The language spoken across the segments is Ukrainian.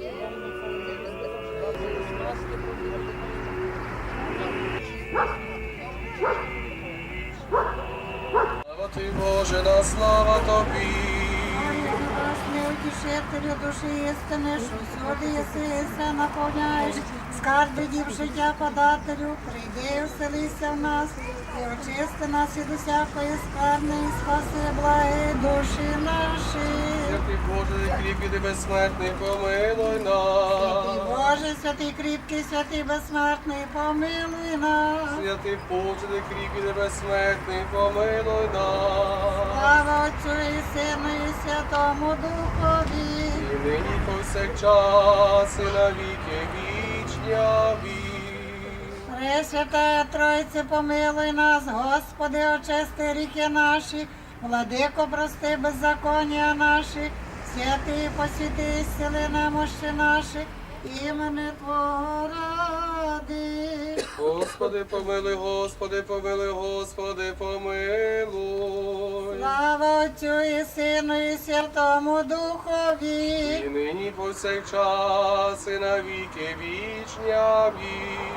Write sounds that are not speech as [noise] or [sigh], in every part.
Ти, Боже, на слава тобі. Власне, утішителю душі істини, що всюди єси, наповняєш, скарби дів життя подателю, прийди вселися в нас, і очисти нас від усякої скарни, спаси благи душі наші. Боже, кріпкий ти безсмертний, помилуй Святий нас. Боже, святий кріпкий, святий безсмертний, помилуй нас. Святий Боже, ти кріпкий ти безсмертний, помилуй нас. Слава Отцю і Сину і Святому Духові. І нині повсякчас, і на віки вічні. Амінь. Пресвятая Тройце, помилуй нас, Господи, очисти ріки наші, владико, прости беззаконня наші, святий посвяти, сили немощі наші, імени Твого ради. Господи, помилуй, Господи, помилуй, Господи, помилуй. Слава Отцю і Сину і Святому Духові. І нині повсякчас, і на віки вічні. Амінь.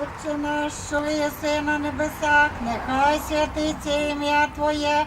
Отче наш, що єси на небесах, нехай святиться ім'я Твоє,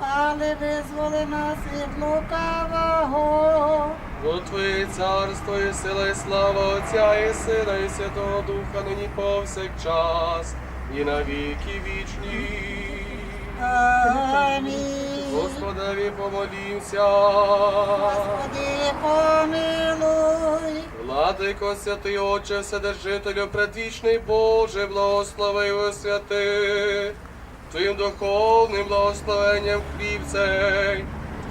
але визволи нас від лукавого. Бо Твоє царство і сила, і слава Отця і Сина, і Святого Духа, нині повсякчас, і на віки вічні. Амінь. Господеві помолімся. Господи, помилуй. Владико, святий Отче, Вседержителю, предвічний Боже, благослови його святи, Твоїм духовним благословенням хліб цей,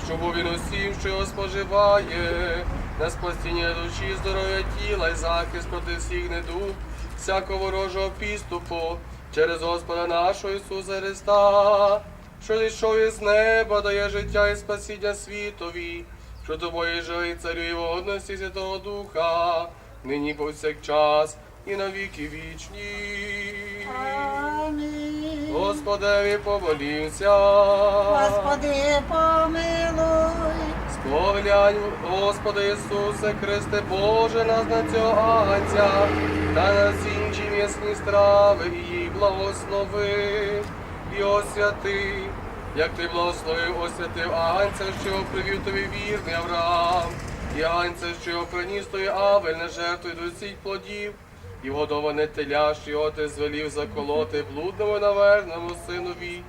щоб він усім, що споживає, на спасіння душі, здоров'я тіла і захист проти всіх недуг, всякого ворожого підступу, через Господа нашого Ісуса Христа, що зійшов із неба, дає життя і спасіння світові що тобою живий царю і водності Святого Духа, нині повсякчас і на віки вічні. Амінь. Господеві помолімся. Господи, помилуй. Споглянь, Господи Ісусе Христе, Боже нас на цього агнця, та на інші м'ясні страви і благослови і освяти, як ти благословив, освятив агнця, що привів тобі вірний Авраам, і агнця, що приніс тобі Авель на жертву від усіх плодів, і вгодоване теля, що його ти звелів заколоти блудному наверному синові.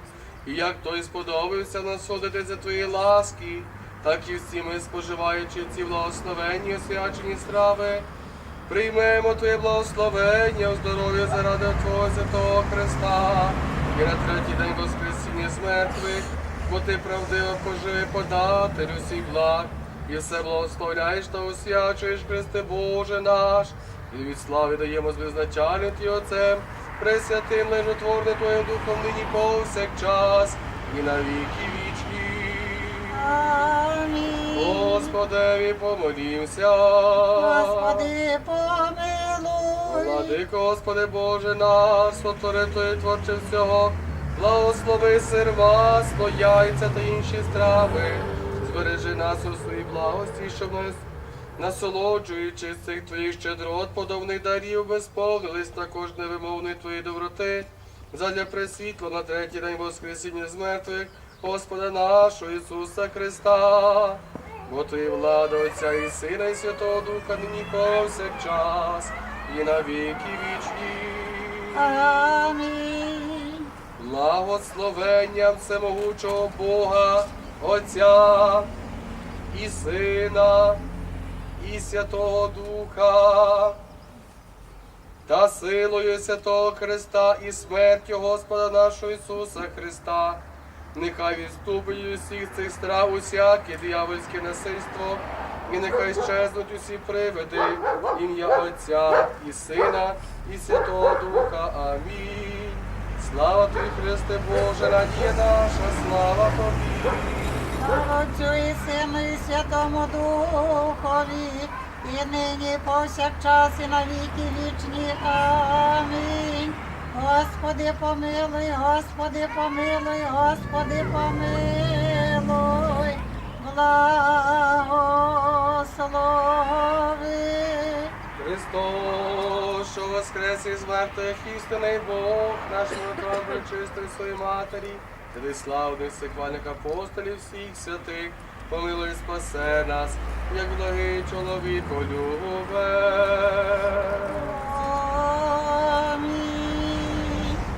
І як той сподобався насолодитися твої ласки, так і всі ми, споживаючи ці благословенні освячені страви, приймемо Твоє благословення у здоров'я заради Твого святого Христа і на третій день Воскресіння з мертвих, бо ти правдиво поживи податель усіх благ, і все благословляєш та освячуєш Христе Боже наш, і від слави даємо з безначальним Ті Отцем, пресвятим лежотворним Твоїм Духом нині повсякчас і на віки вічні. Амінь. Господеві помолімся. Господи, помилуй. Владико, Господи Боже наш, сотвори Твоє творче всього, благослови сир масло, яйця та інші страви, збережи нас у своїй благості, щоб ми, насолоджуючись цих Твоїх щедрот, подобних дарів, безповнились також невимовної Твоєї доброти, задля пресвітло на третій день Воскресіння з мертвих, Господа нашого Ісуса Христа. Бо Твої влада Отця і Сина, і Святого Духа нині повсякчас, і на віки вічні. Амінь. Благословення всемогучого Бога, Отця і Сина, і Святого Духа, та силою Святого Христа і смертю Господа нашого Ісуса Христа. Нехай відступить від усіх цих страв усяке диявольське насильство, і нехай щезнуть усі привиди, ім'я Отця і Сина, і Святого Духа. Амінь. Слава тобі, Христе Боже, надія наша, слава тобі. Отцю і Сину і Святому Духові, і нині, і повсякчас, і на віки вічні. Амінь. Господи, помилуй, Господи, помилуй, Господи, помилуй, благослови. Христос, що воскрес із мертвих істинний Бог, наш добре чистий своїй матері, ти славний сихвальник апостолів всіх святих, помилуй спасе нас, як благий чоловіко любе.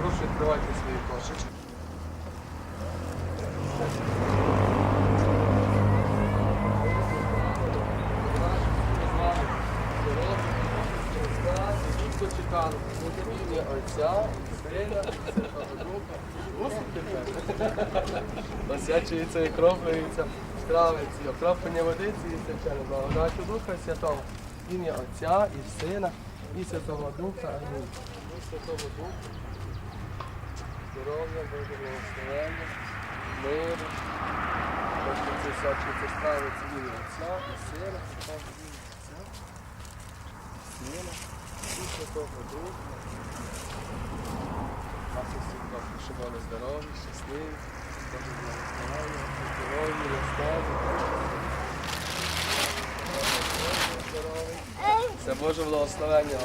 Прошу відкривайте свої кошечки. Отця, Сина, і Святого Духа. Усики [laughs] Освячується і кроплюється, стравиться, і окроплення водиці і свячене благодаттю Духа Святого. Ім'я Отця і Сина, і Святого Духа. Амінь. І Святого Духа здоров'я, Боже благословення, миру, це це ставиться ім'я Отця і Сина, Святого Отця, Сина, Святого Духа. Нас усіх добре, щоб були здорові, щасливі, Боже благословення, здорові, здоров'я. Це Боже благословення.